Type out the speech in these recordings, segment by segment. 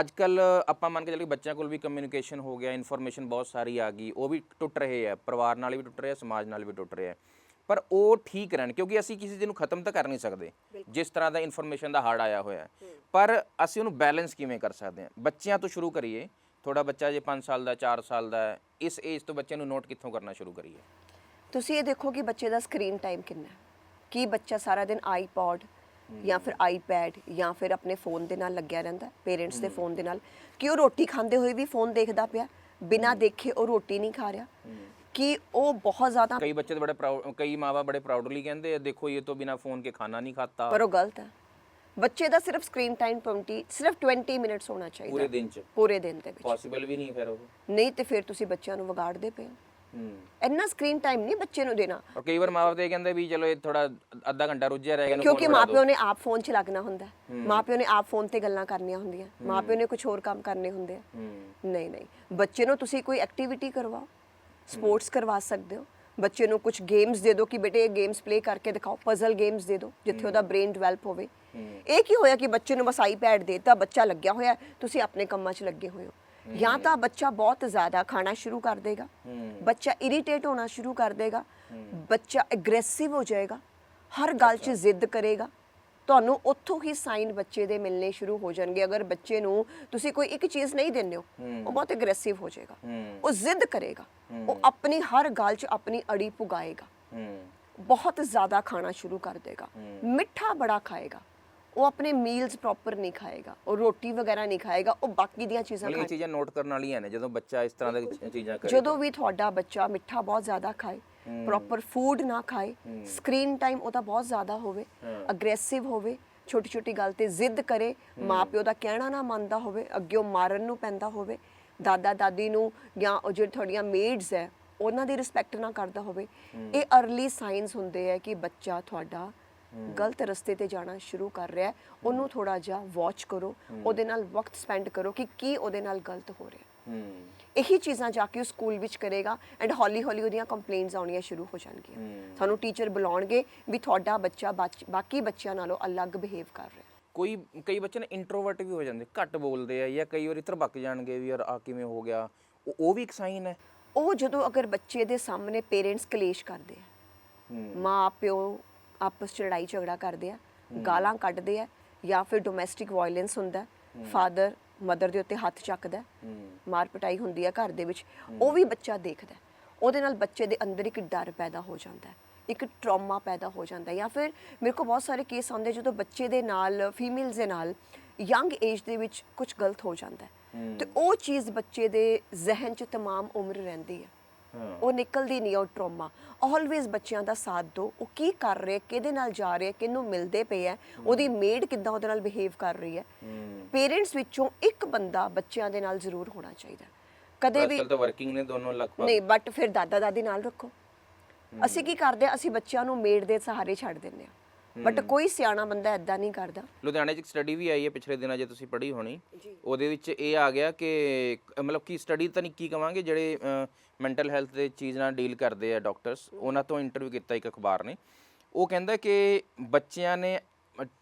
ਅੱਜ ਕੱਲ ਆਪਾਂ ਮੰਨ ਕੇ ਚੱਲੀਏ ਬੱਚਿਆਂ ਕੋਲ ਵੀ ਕਮਿਊਨੀਕੇਸ਼ਨ ਹੋ ਗਿਆ ਇਨਫੋਰਮੇਸ਼ਨ ਬਹੁਤ ਸਾਰੀ ਆ ਗਈ ਉਹ ਵੀ ਟੁੱਟ ਰਹੇ ਆ ਪਰਿਵਾਰ ਨਾਲ ਵੀ ਟੁੱਟ ਰਹੇ ਆ ਸਮਾਜ ਨਾਲ ਵੀ ਟੁੱਟ ਰਹੇ। ਆ ਪਰ ਉਹ ਠੀਕ ਰਹਿਣ ਕਿਉਂਕਿ ਅਸੀਂ ਕਿਸੇ ਚੀਜ਼ ਨੂੰ ਖਤਮ ਤਾਂ ਕਰ ਨਹੀਂ ਸਕਦੇ ਜਿਸ ਤਰ੍ਹਾਂ ਦਾ ਇਨਫੋਰਮੇਸ਼ਨ ਦਾ ਹੜ ਆਇਆ ਹੋਇਆ। ਪਰ ਅਸੀਂ ਉਹਨੂੰ ਬੈਲੈਂਸ ਕਿਵੇਂ ਕਰ ਸਕਦੇ ਹਾਂ? ਬੱਚਿਆਂ ਤੋਂ ਸ਼ੁਰੂ ਕਰੀਏ ਥੋੜਾ ਬੱਚਾ ਜੇ 5 ਸਾਲ ਦਾ 4 ਸਾਲ ਦਾ ਇਸ ਏਜ ਤੋਂ ਬੱਚੇ ਨੂੰ ਨੋਟ ਕਿੱਥੋਂ ਕਰਨਾ ਸ਼ੁਰੂ ਕਰੀਏ? ਤੁਸੀਂ ਇਹ ਦੇਖੋ ਕਿ ਬੱਚੇ ਦਾ ਸਕਰੀਨ ਟਾਈਮ ਕਿੰਨਾ ਹੈ? ਕੀ ਬੱਚਾ ਸਾਰਾ ਦਿਨ ਆਈਪੌਡ ਜਾਂ ਫਿਰ ਆਈਪੈਡ ਜਾਂ ਫਿਰ ਆਪਣੇ ਫੋਨ ਦੇ ਨਾਲ ਲੱਗਿਆ ਰਹਿੰਦਾ ਪੇਰੈਂਟਸ ਦੇ ਫੋਨ ਦੇ ਨਾਲ। ਕਿ ਉਹ ਰੋਟੀ ਖਾਂਦੇ ਹੋਏ ਵੀ ਫੋਨ ਦੇਖਦਾ ਪਿਆ ਬਿਨਾਂ ਦੇਖੇ ਉਹ ਰੋਟੀ ਨਹੀਂ ਖਾ ਰਿਹਾ। ਕਿ ਉਹ ਬਹੁਤ ਜ਼ਿਆਦਾ ਕਈ ਬੱਚੇ ਤਾਂ ਬੜੇ ਪ੍ਰਾਊਡ ਕਈ ਮਾਵਾ ਬੜੇ ਪ੍ਰਾਊਡਲੀ ਕਹਿੰਦੇ ਆ ਦੇਖੋ ਇਹ ਤੋਂ ਬਿਨਾ ਫੋਨ ਕੇ ਖਾਣਾ ਨਹੀਂ ਖਾਤਾ। ਪਰ ਉਹ ਗਲਤ ਹੈ। ਬੱਚੇ ਦਾ ਸਿਰਫ ਸਕਰੀਨ ਟਾਈਮ 20 ਸਿਰਫ 20 ਮਿੰਟਸ ਹੋਣਾ ਚਾਹੀਦਾ। ਪੂਰੇ ਦਿਨ ਚ। ਪੂਰੇ ਦਿਨ ਦੇ ਵਿੱਚ। ਪੋਸੀਬਲ ਵੀ ਨਹੀਂ ਫਿਰ ਉਹ। ਨਹੀਂ ਤੇ ਫਿਰ ਤੁਸੀਂ ਬੱਚਿਆਂ ਨੂੰ ਵਿਗਾੜਦੇ ਪਏ ਹੋ ਹੂੰ। ਇੰਨਾ ਸਕਰੀਨ ਟਾਈਮ ਨਹੀਂ ਬੱਚੇ ਨੂੰ ਦੇਣਾ। ਔਰ ਕਈ ਵਾਰ ਮਾਪੇ ਤੇ ਕਹਿੰਦੇ ਵੀ ਚਲੋ ਇਹ ਥੋੜਾ ਅੱਧਾ ਘੰਟਾ ਰੁੱਝਿਆ ਰਹੇਗਾ ਇਹਨੂੰ ਕਿਉਂਕਿ phone ਫੜਾ ਮਾਪਿਓ ਨੇ ਆਪ ਫੋਨ 'ਚ ਲੱਗਣਾ ਹੁੰਦਾ ਹੈ। ਮਾਪਿਓ ਨੇ ਆਪ ਫੋਨ ਤੇ ਗੱਲਾਂ ਕਰਨੀਆਂ ਹੁੰਦੀਆਂ। ਮਾਪਿਓ ਨੇ ਕੁਝ ਹੋਰ ਕੰਮ ਕਰਨੇ ਹੁੰਦੇ ਆ। ਹੂੰ। ਨਹੀਂ ਨਹੀਂ। ਬੱਚੇ ਨੂੰ ਤੁਸੀਂ ਕੋਈ ਐਕਟੀਵਿਟੀ ਕਰਵਾਓ ਸਪੋਰਟਸ ਕਰਵਾ ਸਕਦੇ ਹੋ। ਬੱਚੇ ਨੂੰ ਕੁਝ ਗੇਮਸ ਦੇ ਦਿਓ ਕਿ ਬੇਟੇ ਇਹ ਗੇਮਸ ਪਲੇ ਕਰਕੇ ਦਿਖਾਓ ਪਜ਼ਲ ਗੇਮਸ ਦੇ ਦਿਓ ਜਿੱਥੇ ਉਹਦਾ ਬ੍ਰੇਨ ਡਿਵੈਲਪ ਹੋਵੇ। ਇਹ ਕੀ ਹੋਇਆ ਕਿ ਬੱਚੇ ਨੂੰ ਬਸ ਆਈਪੈਡ ਦੇਤਾ ਬੱਚਾ ਲੱਗਿਆ ਹੋਇਆ ਹੈ, ਤੁਸੀਂ ਆਪਣੇ ਕੰਮਾਂ 'ਚ ਲੱਗੇ ਹੋਏ ਹੋ। ਜਾਂ ਤਾਂ ਬੱਚਾ ਬਹੁਤ ਜ਼ਿਆਦਾ ਖਾਣਾ ਸ਼ੁਰੂ ਕਰ ਦੇਗਾ। ਬੱਚਾ ਇਰੀਟੇਟ ਹੋਣਾ ਸ਼ੁਰੂ ਕਰ ਦੇਗਾ। ਬੱਚਾ ਐਗਰੈਸਿਵ ਹੋ ਜਾਏਗਾ। ਹਰ ਗੱਲ 'ਚ ਜ਼ਿੱਦ ਕਰੇਗਾ। ਤੁਹਾਨੂੰ ਉੱਥੋਂ ਹੀ ਸਾਈਨ ਬੱਚੇ ਦੇ ਮਿਲਨੇ ਸ਼ੁਰੂ ਹੋ ਜਾਣਗੇ। ਅਗਰ ਬੱਚੇ ਨੂੰ ਤੁਸੀਂ ਕੋਈ ਇੱਕ ਚੀਜ਼ ਨਹੀਂ ਦਿੰਦੇ ਹੋ ਉਹ ਬਹੁਤ ਐਗਰੈਸਿਵ ਹੋ ਜਾਏਗਾ। ਉਹ ਜ਼ਿੱਦ ਕਰੇਗਾ। ਉਹ ਆਪਣੀ ਹਰ ਗੱਲ 'ਚ ਆਪਣੀ ਅੜੀ ਪੁਗਾਏਗਾ। ਬਹੁਤ ਜ਼ਿਆਦਾ ਖਾਣਾ ਸ਼ੁਰੂ ਕਰ ਦੇਗਾ। ਮਿੱਠਾ ਬੜਾ ਖਾਏਗਾ। ਉਹ ਆਪਣੇ ਮੀਲਸ ਪ੍ਰੋਪਰ ਨਹੀਂ ਖਾਏਗਾ ਉਹ ਰੋਟੀ ਵਗੈਰਾ ਨਹੀਂ ਖਾਏਗਾ ਉਹ ਬਾਕੀ ਦੀਆਂ ਚੀਜ਼ਾਂ ਮਤਲਬ ਇਹ ਚੀਜ਼ਾਂ ਨੋਟ ਕਰਨ ਵਾਲੀਆਂ ਨੇ ਜਦੋਂ ਬੱਚਾ ਇਸ ਤਰ੍ਹਾਂ ਦੀ ਚੀਜ਼ਾਂ ਕਰੇ ਜਦੋਂ ਵੀ ਤੁਹਾਡਾ ਬੱਚਾ ਮਿੱਠਾ ਬਹੁਤ ਜ਼ਿਆਦਾ ਖਾਏ ਪ੍ਰੋਪਰ ਫੂਡ ਨਾ ਖਾਏ ਸਕਰੀਨ ਟਾਈਮ ਉਹਦਾ ਬਹੁਤ ਜ਼ਿਆਦਾ ਹੋਵੇ ਅਗਰੈਸਿਵ ਹੋਵੇ ਛੋਟੀ ਛੋਟੀ ਗੱਲ ਤੇ ਜ਼ਿੱਦ ਕਰੇ ਮਾਪਿਓ ਦਾ ਕਹਿਣਾ ਨਾ ਮੰਨਦਾ ਹੋਵੇ ਅੱਗੇ ਮਾਰਨ ਨੂੰ ਪੈਂਦਾ ਹੋਵੇ ਦਾਦਾ ਦਾਦੀ ਨੂੰ ਜਾਂ ਉਹ ਜਿਹੜੇ ਤੁਹਾਡੀਆਂ ਮੇਡਸ ਹੈ ਉਹਨਾਂ ਦੀ ਰਿਸਪੈਕਟ ਨਾ ਕਰਦਾ ਹੋਵੇ। ਇਹ अर्ਲੀ ਸਾਈਨਸ ਹੁੰਦੇ ਆ ਕਿ ਬੱਚਾ ਤੁਹਾਡਾ ਗਲਤ ਰਸਤੇ ਤੇ ਜਾਣਾ ਸ਼ੁਰੂ ਕਰ ਰਿਹਾ ਹੈ ਉਹਨੂੰ ਥੋੜਾ ਜਿਹਾ ਵਾਚ ਕਰੋ ਉਹਦੇ ਨਾਲ ਵਕਤ ਸਪੈਂਡ ਕਰੋ ਕਿ ਕੀ ਉਹਦੇ ਨਾਲ ਗਲਤ ਹੋ ਰਿਹਾ ਇਹੀ ਚੀਜ਼ਾਂ ਜਾ ਕੇ ਉਹ ਸਕੂਲ ਵਿੱਚ ਕਰੇਗਾ ਐਂਡ ਹੌਲੀ ਹੌਲੀ ਉਹਦੀਆਂ ਕੰਪਲੇਂਟਸ ਆਉਣੀਆਂ ਸ਼ੁਰੂ ਹੋ ਜਾਣਗੀਆਂ। ਤੁਹਾਨੂੰ ਟੀਚਰ ਬੁਲਾਉਣਗੇ ਵੀ ਤੁਹਾਡਾ ਬੱਚਾ ਬਾਕੀ ਬੱਚਿਆਂ ਨਾਲੋਂ ਅਲੱਗ ਬਿਹੇਵ ਕਰ ਰਿਹਾ ਕੋਈ ਕਈ ਬੱਚੇ ਨੇ ਇੰਟਰੋਵਰਟ ਵੀ ਹੋ ਜਾਂਦੇ ਘੱਟ ਬੋਲਦੇ ਆ ਜਾਂ ਕਈ ਵਾਰੀ ਤਰਬਕ ਜਾਣਗੇ ਵੀ ਯਾਰ ਆ ਕਿਵੇਂ ਹੋ ਗਿਆ ਉਹ ਵੀ ਇੱਕ ਸਾਈਨ ਹੈ। ਉਹ ਜਦੋਂ ਅਗਰ ਬੱਚੇ ਦੇ ਸਾਹਮਣੇ ਪੇਰੈਂਟਸ ਕਲੇਸ਼ ਕਰਦੇ ਆ ਹੂੰ। ਮਾਂ ਪਿਓ ਆਪਸ 'ਚ ਲੜਾਈ ਝਗੜਾ ਕਰਦੇ ਆ ਗਾਲਾਂ ਕੱਢਦੇ ਆ ਜਾਂ ਫਿਰ ਡੋਮੈਸਟਿਕ ਵਾਇਲੈਂਸ ਹੁੰਦਾ ਫਾਦਰ ਮਦਰ ਦੇ ਉੱਤੇ ਹੱਥ ਚੱਕਦਾ ਹੂੰ ਮਾਰ ਪਟਾਈ ਹੁੰਦੀ ਆ ਘਰ ਦੇ ਵਿੱਚ ਉਹ ਵੀ ਬੱਚਾ ਦੇਖਦਾ ਹੈ। ਉਹਦੇ ਨਾਲ ਬੱਚੇ ਦੇ ਅੰਦਰ ਇੱਕ ਡਰ ਪੈਦਾ ਹੋ ਜਾਂਦਾ ਹੈ ਇੱਕ ਟਰਾਮਾ ਪੈਦਾ ਹੋ ਜਾਂਦਾ ਹੈ ਜਾਂ ਫਿਰ ਮੇਰੇ ਕੋਲ ਬਹੁਤ ਸਾਰੇ ਕੇਸ ਆਉਂਦੇ ਜਦੋਂ ਬੱਚੇ ਦੇ ਨਾਲ ਫੀਮੇਲਸ ਦੇ ਨਾਲ ਯੰਗ ਏਜ ਦੇ ਵਿੱਚ ਕੁਝ ਗਲਤ ਹੋ ਜਾਂਦਾ ਹੈ ਤੇ ਉਹ ਚੀਜ਼ ਬੱਚੇ ਦੇ ਜ਼ਿਹਨ 'ਚ तमाम ਉਮਰ ਰਹਿੰਦੀ ਹੈ ਹਾਂ ਉਹ ਨਿਕਲਦੀ ਨਹੀਂ ਉਹ ਟਰਾਮਾ ਆਲਵੇਜ਼ ਬੱਚਿਆਂ ਦਾ ਸਾਥ ਦਿਓ। ਉਹ ਕੀ ਕਰ ਰਹੇ ਕਿਹਦੇ ਨਾਲ ਜਾ ਰਹੇ ਕਿਹਨੂੰ ਮਿਲਦੇ ਪਏ ਹੈ ਉਹਦੀ ਮੇਡ ਕਿੱਦਾਂ ਉਹਦੇ ਨਾਲ ਬਿਹੇਵ ਕਰ ਰਹੀ ਹੈ। ਪੇਰੈਂਟਸ ਵਿੱਚੋਂ ਇੱਕ ਬੰਦਾ ਬੱਚਿਆਂ ਦੇ ਨਾਲ ਜ਼ਰੂਰ ਹੋਣਾ ਚਾਹੀਦਾ। ਕਦੇ ਵੀ ਅੱਜਕੱਲ ਤਾਂ ਵਰਕਿੰਗ ਨੇ ਦੋਨੋਂ ਲਗਭਗ। ਨਹੀਂ ਬਟ ਫਿਰ ਦਾਦਾ ਦਾਦੀ ਨਾਲ ਰੱਖੋ। ਅਸੀਂ ਕੀ ਕਰਦੇ ਆ? ਅਸੀਂ ਬੱਚਿਆਂ ਨੂੰ ਮੇਡ ਦੇ ਸਹਾਰੇ ਛੱਡ ਦਿੰਦੇ ਆ। ਬਟ ਕੋਈ ਸਿਆਣਾ ਬੰਦਾ ਐਦਾਂ ਨਹੀਂ ਕਰਦਾ। ਲੁਧਿਆਣੇ 'ਚ ਇੱਕ ਸਟੱਡੀ ਵੀ ਆਈ ਹੈ ਪਿਛਲੇ ਦਿਨਾਂ 'ਚ ਤੁਸੀਂ ਪੜ੍ਹੀ ਹੋਣੀ। ਜੀ। ਉਹਦੇ ਵਿੱਚ ਇਹ ਆ ਗਿਆ ਕਿ ਕ- ਮਤਲਬ ਕਿ ਸਟੱਡੀ ਤਾਂ ਨਹੀਂ ਕੀ ਕਵਾਂਗੇ ਜਿਹੜੇ ਮੈਂਟਲ ਹੈਲਥ ਦੇ ਚੀਜ਼ ਨਾਲ ਡੀਲ ਕਰਦੇ ਆ ਡਾਕਟਰਸ ਉਹਨਾਂ ਤੋਂ ਇੰਟਰਵਿਊ ਕੀਤਾ ਇੱਕ ਅਖਬਾਰ ਨੇ। ਉਹ ਕਹਿੰਦਾ ਕਿ ਬੱਚਿਆਂ ਨੇ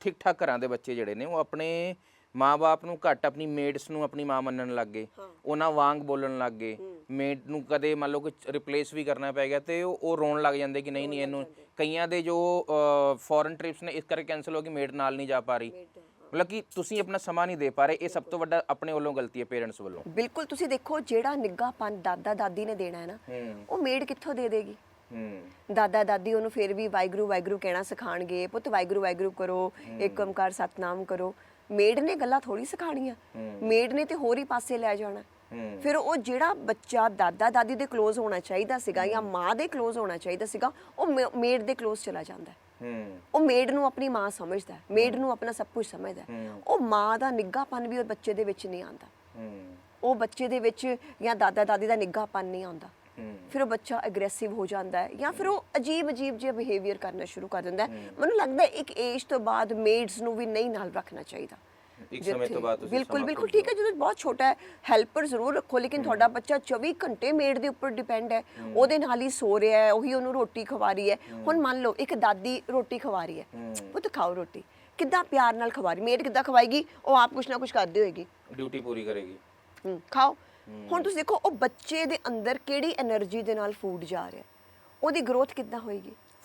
ਠੀਕ ਠਾਕ ਘਰਾਂ ਦੇ ਬੱਚੇ ਜਿਹੜੇ ਨੇ ਉਹ ਆਪਣੇ ਮਾਪੇ ਨੂੰ ਘੱਟ ਆਪਣੀ ਮੇਡਸ ਨੂੰ ਆਪਣੀ ਮਾਂ ਮੰਨਣ ਲੱਗ ਗਏ। ਉਹਨਾਂ ਵਾਂਗ ਬੋਲਣ ਲੱਗ ਗਏ। ਮੇਡ ਨੂੰ ਕਦੇ ਮੰਨ ਲਓ ਕਿ ਰਿਪਲੇਸ ਵੀ ਕਰਨਾ ਪੈ ਗਿਆ ਤੇ ਉਹ ਰੋਣ ਲੱਗ ਜਾਂਦੇ ਕਿ ਨਹੀਂ ਨਹੀਂ ਇਹਨੂੰ ਕਈਆਂ ਦੇ ਜੋ ਫੋਰਨ ਟ੍ਰਿਪਸ ਨੇ ਇਸ ਕਰਕੇ ਕੈਨਸਲ ਹੋ ਗਈ ਮੇਡ ਨਾਲ ਨਹੀਂ ਜਾ ਪਾ ਰਹੀ। ਮਤਲਬ ਕਿ ਤੁਸੀਂ ਆਪਣਾ ਸਮਾਂ ਨਹੀਂ ਦੇ ਪਾ ਰਹੇ ਇਹ ਸਭ ਤੋਂ ਵੱਡਾ ਆਪਣੇ ਵੱਲੋਂ ਗਲਤੀ ਹੈ ਪੇਰੈਂਟਸ ਵੱਲੋਂ। ਬਿਲਕੁਲ ਤੁਸੀਂ ਦੇਖੋ ਜਿਹੜਾ ਨਿੱਘਾਪਨ ਦਾਦਾ ਦਾਦੀ ਨੇ ਦੇਣਾ ਹੈ ਨਾ ਉਹ ਮੇਡ ਕਿੱਥੋਂ ਦੇ ਦੇਗੀ? ਹੂੰ। ਦਾਦਾ ਦਾਦੀ ਉਹਨੂੰ ਫਿਰ ਵੀ ਵਾਹਿਗੁਰੂ ਵਾਹਿਗੁਰੂ ਕਹਿਣਾ ਸਿਖਾਣਗੇ ਪੁੱਤ ਵਾਹਿਗੁਰੂ ਵਾਹਿਗੁਰੂ ਕਰੋ ਏਕ ਓਮਕਾਰ ਸਤਨਾਮ ਕਰੋ। ਮੇਡ ਨੇ ਗੱਲਾਂ ਥੋੜੀ ਸਿਖਾਣੀਆਂ ਮੇਡ ਨੇ ਤੇ ਹੋਰ ਹੀ ਪਾਸੇ ਲੈ ਜਾਣਾ। ਫਿਰ ਉਹ ਜਿਹੜਾ ਬੱਚਾ ਦਾਦਾ ਦਾਦੀ ਦੇ ক্লোਜ਼ ਹੋਣਾ ਚਾਹੀਦਾ ਸੀਗਾ ਜਾਂ ਮਾਂ ਦੇ ক্লোਜ਼ ਹੋਣਾ ਚਾਹੀਦਾ ਸੀਗਾ ਉਹ ਮੇਡ ਦੇ ক্লোਜ਼ ਚਲਾ ਜਾਂਦਾ ਹੈ। ਉਹ ਮੇਡ ਨੂੰ ਆਪਣੀ ਮਾਂ ਸਮਝਦਾ ਹੈ। ਮੇਡ ਨੂੰ ਆਪਣਾ ਸਭ ਕੁਝ ਸਮਝਦਾ ਉਹ ਮਾਂ ਦਾ ਨਿੱਘਾਪਨ ਵੀ ਉਹ ਬੱਚੇ ਦੇ ਵਿੱਚ ਨਹੀਂ ਆਉਂਦਾ। ਉਹ ਬੱਚੇ ਦੇ ਵਿੱਚ ਜਾਂ ਦਾਦਾ ਦਾਦੀ ਦਾ ਨਿੱਘਾਪਨ ਨਹੀਂ ਆਉਂਦਾ। ਫਿਰ ਉਹ ਬੱਚਾ ਐਗਰੈਸਿਵ ਹੋ ਜਾਂਦਾ ਹੈ ਜਾਂ ਫਿਰ ਉਹ ਅਜੀਬ ਅਜੀਬ ਜਿਹਾ ਬਿਹੇਵੀਅਰ ਕਰਨਾ ਸ਼ੁਰੂ ਕਰ ਦਿੰਦਾ ਹੈ। ਮੈਨੂੰ ਲੱਗਦਾ ਇੱਕ ਏਜ ਤੋਂ ਬਾਅਦ ਮੇਡਸ ਨੂੰ ਵੀ ਨਹੀਂ ਨਾਲ ਰੱਖਣਾ ਚਾਹੀਦਾ। ਇੱਕ ਸਮੇਂ ਤੋਂ ਬਾਅਦ ਤੁਸੀਂ ਬਿਲਕੁਲ ਬਿਲਕੁਲ ਠੀਕ ਹੈ ਜਦੋਂ ਬਹੁਤ ਛੋਟਾ ਹੈ ਹੈਲਪਰ ਜ਼ਰੂਰ ਰੱਖੋ ਲੇਕਿਨ ਤੁਹਾਡਾ ਬੱਚਾ 24 ਘੰਟੇ ਮੇਡ ਦੇ ਉੱਪਰ ਡਿਪੈਂਡ ਹੈ। ਉਹਦੇ ਨਾਲ ਹੀ ਸੋ ਰਿਹਾ ਹੈ ਉਹੀ ਉਹਨੂੰ ਰੋਟੀ ਖਵਾ ਰਹੀ ਹੈ। ਹੁਣ ਮੰਨ ਲਓ ਇੱਕ ਦਾਦੀ ਰੋਟੀ ਖਵਾ ਰਹੀ ਹੈ। ਪੁੱਤ ਖਾਓ ਰੋਟੀ। ਕਿੱਦਾਂ ਪਿਆਰ ਨਾਲ ਖਵਾ ਰਹੀ ਮੇਡ ਕਿੱਦਾਂ ਖਵਾਏਗੀ? ਉਹ ਆਪ ਕੁਛ ਨਾ ਕੁਛ ਕਰਦੀ ਹੋਏਗੀ। ਡਿਊਟੀ ਪੂਰੀ ਕਰੇਗੀ। ਹੂੰ ਖਾਓ। ਹੁਣ ਤੁਸੀਂ ਦੇਖੋ, ਉਹ ਬੱਚੇ ਦੇ ਅੰਦਰ ਕਿਹੜੀ એનર્ਜੀ ਦੇ ਨਾਲ ਫੂਡ ਜਾ ਰਿਹਾ? ਉਹਦੀ ਗਰੋਥ ਕਿੱਦਾਂ ਹੋਏਗੀ?